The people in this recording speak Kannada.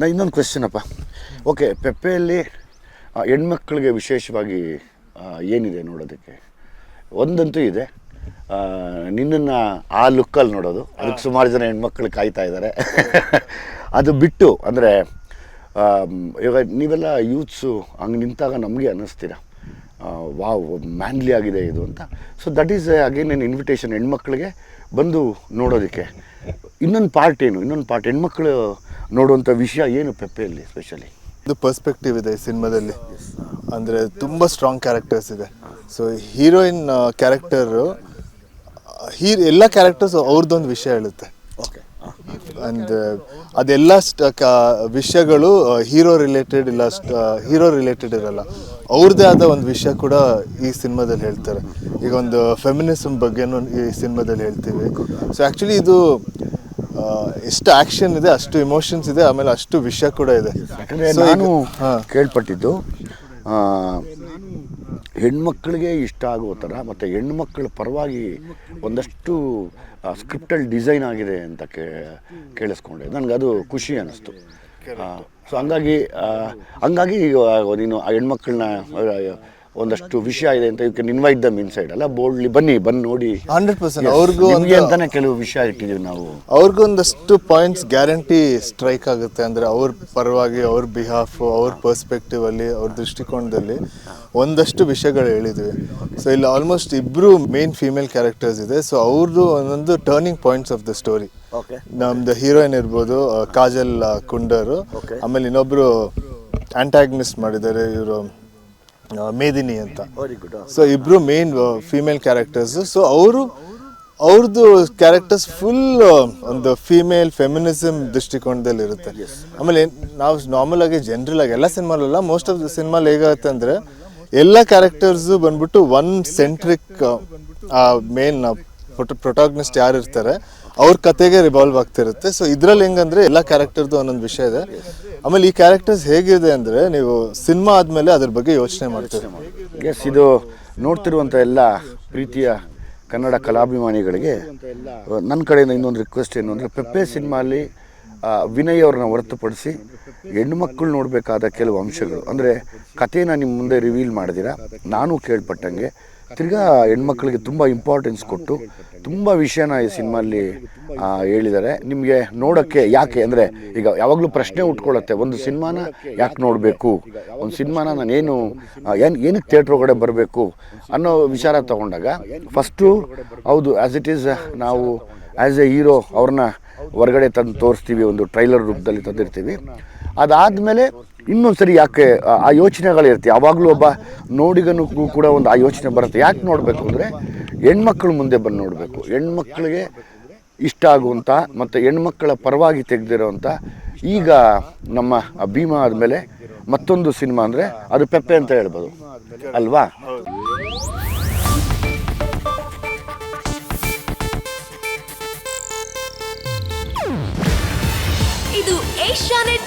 ನಾ ಇನ್ನೊಂದು ಕ್ವೆಶನ್ ಅಪ್ಪ. ಓಕೆ ಪೆಪ್ಪೆಯಲ್ಲಿ ಹೆಣ್ಮಕ್ಳಿಗೆ ವಿಶೇಷವಾಗಿ ಏನಿದೆ ನೋಡೋದಕ್ಕೆ? ಒಂದಂತೂ ಇದೆ. ನಿನ್ನನ್ನು ಆ ಲುಕ್ಕಲ್ಲಿ ನೋಡೋದು. ಅದಕ್ಕೆ ಸುಮಾರು ಜನ ಹೆಣ್ಮಕ್ಳು ಕಾಯ್ತಾ ಇದ್ದಾರೆ ಅದು ಬಿಟ್ಟು ಅಂದರೆ ಇವಾಗ ನೀವೆಲ್ಲ ಯೂತ್ಸು ಹಂಗೆ ನಿಂತಾಗ ನಮಗೆ ಅನ್ನಿಸ್ತೀರ? ವಾವ್ ಮ್ಯಾನ್ಲಿ ಆಗಿದೆ ಇದು ಅಂತ. ಸೊ ದಟ್ ಈಸ್ ಅಗೇನ್ ಏನು ಇನ್ವಿಟೇಷನ್ ಹೆಣ್ಮಕ್ಳಿಗೆ ಬಂದು ನೋಡೋದಕ್ಕೆ. ಇನ್ನೊಂದು ಪಾರ್ಟ್ ಏನು? ಇನ್ನೊಂದು ಪಾರ್ಟ್ ಹೆಣ್ಮಕ್ಳು ನೋಡುವಂಥ ವಿಷಯ ಏನು ಪೆಪ್ಪೆಯಲ್ಲಿ ಸ್ಪೆಷಲಿ ಇದು ಪರ್ಸ್ಪೆಕ್ಟಿವ್ ಇದೆ ಈ ಸಿನಿಮಾದಲ್ಲಿ. ಅಂದರೆ ತುಂಬ ಸ್ಟ್ರಾಂಗ್ ಕ್ಯಾರೆಕ್ಟರ್ಸ್ ಇದೆ. ಸೊ ಹೀರೋಯಿನ್ ಕ್ಯಾರೆಕ್ಟರು ಹೀರ್ ಎಲ್ಲ ಕ್ಯಾರೆಕ್ಟರ್ಸ್ ಅವ್ರದ್ದೊಂದು ವಿಷಯ ಹೇಳುತ್ತೆ. ಓಕೆ ಅಂಡ್ ಅದೆಲ್ಲ ಸ್ಟ್- ಕ- ವಿಷಯಗಳು ಹೀರೋ ರಿಲೇಟೆಡ್ ಇಲ್ಲ ಹೀರೋ ರಿಲೇಟೆಡ್ ಇರಲ್ಲ. ಅವ್ರದ್ದೇ ಆದ ಒಂದು ವಿಷಯ ಕೂಡ ಈ ಸಿನಿಮಾದಲ್ಲಿ ಹೇಳ್ತಾರೆ. ಈಗ ಒಂದು ಫೆಮಿನಿಸಮ್ ಬಗ್ಗೆನೂ ಈ ಸಿನಿಮಾದಲ್ಲಿ ಹೇಳ್ತೀವಿ. ಸೊ ಆ್ಯಕ್ಚುಲಿ ಇದು ಎಷ್ಟು ಆ್ಯಕ್ಷನ್ ಇದೆ ಅಷ್ಟು ಇಮೋಷನ್ಸ್ ಇದೆ ಆಮೇಲೆ ಅಷ್ಟು ವಿಷಯ ಕೂಡ ಇದೆ. ಯಾಕಂದರೆ So ನಾನು. ಕೇಳ್ಪಟ್ಟಿದ್ದು ಆ, ಹೆಣ್ಮಕ್ಳಿಗೆ ಇಷ್ಟ ಆಗೋ ಥರ ಮತ್ತು ಹೆಣ್ಮಕ್ಳ ಪರವಾಗಿ ಒಂದಷ್ಟು ಸ್ಕ್ರಿಪ್ಟಲ್ಲಿ ಡಿಸೈನ್ ಆಗಿದೆ ಅಂತ ಕೇ ಕೇಳಿಸ್ಕೊಂಡೆ. ನನಗೆ ಅದು ಖುಷಿ ಅನ್ನಿಸ್ತು. ಸೊ ಹಂಗಾಗಿ ಆ, ಹಂಗಾಗಿ ಆ, ನೀನು ಆ ಹೆಣ್ಮಕ್ಳನ್ನ ಆ, ಒಂದಷ್ಟು ವಿಷಯ ಇದೆ ಅಂತ you can invite them inside ಅಲ್ಲ ಬೋಲ್ಡ್ಲಿ ಬನ್ನಿ ಬಂದು ನೋಡಿ. ಹಂಡ್ರೆಡ್ ಪರ್ಸೆಂಟ್ ಅವ್ರಿಗೂ ನಿಮಗೆ ಅಂತಾನೆ ಕೆಲವು ವಿಷಯ ಇಟ್ಟಿದ್ದೀವಿ ನಾವು. ಅವ್ರಿಗೊಂದಷ್ಟು ಪಾಯಿಂಟ್ಸ್ ಗ್ಯಾರಂಟಿ ಸ್ಟ್ರೈಕ್ ಆಗುತ್ತೆ ಅಂದರೆ ಅವ್ರ ಪರವಾಗಿ ಅವ್ರ ಬಿಹಾಫ್ ಅವ್ರ ಪರ್ಸ್ಪೆಕ್ಟಿವ್ ಅಲ್ಲಿ ಅವ್ರ ದೃಷ್ಟಿಕೋನದಲ್ಲಿ ಒಂದಷ್ಟು ವಿಷಯಗಳು ಹೇಳಿದ್ವಿ. ಸೊ ಇಲ್ಲಿ ಆಲ್ಮೋಸ್ಟ್ ಇಬ್ರು ಮೇನ್ ಫೀಮೇಲ್ ಕ್ಯಾರೆಕ್ಟರ್ಸ್ ಇದೆ. ಸೊ ಅವ್ರದ್ದು ಒಂದೊಂದು turning points of the story ನಮ್ದು ಹೀರೋಯಿನ್ ಇರ್ಬೋದು ಕಾಜಲ್ ಕುಂಡರು. ಆಮೇಲೆ ಇನ್ನೊಬ್ರು ಆಂಟಾಗ್ನಿಸ್ಟ್ ಮಾಡಿದ್ದಾರೆ ಇವರು ಮೇದಿನಿ ಅಂತ. ಸೊ ಇಬ್ರು ಮೇನ್ ಫೀಮೇಲ್ ಕ್ಯಾರೆಕ್ಟರ್ಸ್ ಸೊ ಅವರು ಅವ್ರದ್ದು ಕ್ಯಾರೆಕ್ಟರ್ಸ್ ಫುಲ್ ಒಂದು ಫೀಮೇಲ್ ಫೆಮಿನಿಸಮ್ ದೃಷ್ಟಿಕೋನದಲ್ಲಿ ಇರುತ್ತೆ. ಆಮೇಲೆ ನಾವು ನಾರ್ಮಲ್ ಆಗಿ ಜನರಲ್ ಆಗಿ ಎಲ್ಲ ಸಿನಿಮಾಲಲ್ಲ ಮೋಸ್ಟ್ ಆಫ್ ದ ಸಿನಿಮಾಲ್ ಹೇಗಾಗುತ್ತೆ ಅಂದರೆ ಎಲ್ಲ ಕ್ಯಾರೆಕ್ಟರ್ಸು ಬಂದ್ಬಿಟ್ಟು ಒನ್ ಸೆಂಟ್ರಿಕ್ ಮೇನ್ ಪ್ರೊಟಾಗ್ನಿಸ್ಟ್ ಯಾರು ಇರ್ತಾರೆ ಅವ್ರ ಕತೆಗೆ ರಿವಾಲ್ವ್ ಆಗ್ತಿರುತ್ತೆ. ಸೊ ಇದ್ರಲ್ಲಿ ಹೆಂಗಂದ್ರೆ ಎಲ್ಲ ಕ್ಯಾರೆಕ್ಟರ್ದು ಒಂದೊಂದು ವಿಷಯ ಇದೆ. ಆಮೇಲೆ ಈ ಕ್ಯಾರೆಕ್ಟರ್ಸ್ ಹೇಗಿದೆ ಅಂದರೆ ನೀವು ಸಿನಿಮಾ ಆದ್ಮೇಲೆ ಅದ್ರ ಬಗ್ಗೆ ಯೋಚನೆ ಮಾಡ್ತೀರಿ? ಎಸ್ ಇದು ನೋಡ್ತಿರುವಂಥ ಎಲ್ಲ ಪ್ರೀತಿಯ ಕನ್ನಡ ಕಲಾಭಿಮಾನಿಗಳಿಗೆ ನನ್ನ ಕಡೆಯಿಂದ ಇನ್ನೊಂದು ರಿಕ್ವೆಸ್ಟ್ ಏನು ಅಂದರೆ ಪೆಪ್ಪೆ ಸಿನಿಮಾಲಿ ವಿನಯ್ ಅವ್ರನ್ನ ಹೊರತುಪಡಿಸಿ ಹೆಣ್ಮಕ್ಳು ನೋಡಬೇಕಾದ ಕೆಲವು ಅಂಶಗಳು. ಅಂದರೆ ಕಥೆನ ನಿಮ್ಮ ಮುಂದೆ ರಿವೀಲ್ ಮಾಡಿದಿರ? ನಾನು ಕೇಳ್ಪಟ್ಟಂಗೆ ತಿರ್ಗಾ ಹೆಣ್ಮಕ್ಳಿಗೆ ತುಂಬ ಇಂಪಾರ್ಟೆನ್ಸ್ ಕೊಟ್ಟು ತುಂಬ ವಿಷಯನ ಈ ಸಿನಿಮಾಲಿ ಹೇಳಿದ್ದಾರೆ. ನಿಮಗೆ ನೋಡೋಕ್ಕೆ ಯಾಕೆ, ಅಂದರೆ ಈಗ ಯಾವಾಗಲೂ ಪ್ರಶ್ನೆ ಉಟ್ಕೊಳ್ಳುತ್ತೆ, ಒಂದು ಸಿನಿಮಾನ ಯಾಕೆ ನೋಡಬೇಕು? ಒಂದು ಸಿನಿಮಾನ ನಾನೇನು ಏನು, ಏನಕ್ಕೆ ಥಿಯೇಟ್ರ್ ಒಳಗಡೆ ಬರಬೇಕು ಅನ್ನೋ ವಿಚಾರ ತಗೊಂಡಾಗ ಫಸ್ಟು ಹೌದು ಆ್ಯಸ್ ಇಟ್ ಈಸ್ ನಾವು ಆ್ಯಸ್ ಎ ಹೀರೋ ಅವ್ರನ್ನ ಹೊರಗಡೆ ತಂದು ತೋರಿಸ್ತೀವಿ, ಒಂದು ಟ್ರೈಲರ್ ರೂಪದಲ್ಲಿ ತಂದಿರ್ತೀವಿ. ಅದಾದಮೇಲೆ ಇನ್ನೊಂದು ಸರಿ ಯಾಕೆ, ಆ- ಯೋಚನೆಗಳಿರುತ್ತೆ. ಯಾವಾಗಲೂ ಒಬ್ಬ ನೋಡಿಗನೂ ಕೂಡ ಒಂದು ಆ ಯೋಚನೆ ಬರುತ್ತೆ. ಯಾಕೆ ನೋಡಬೇಕು ಅಂದರೆ, ಹೆಣ್ಮಕ್ಳು ಮುಂದೆ ಬಂದು ನೋಡಬೇಕು. ಹೆಣ್ಮಕ್ಳಿಗೆ ಇಷ್ಟ ಆಗುವಂಥ ಮತ್ತು ಹೆಣ್ಮಕ್ಳ ಪರವಾಗಿ ತೆಗೆದಿರೋವಂಥ ಈಗ ನಮ್ಮ ಭೀಮಾ ಆದಮೇಲೆ ಮತ್ತೊಂದು ಸಿನಿಮಾ ಅಂದರೆ ಅದು ಪೆಪ್ಪೆ ಅಂತ ಹೇಳ್ಬೋದು. ಅಲ್ವಾ? ಇದು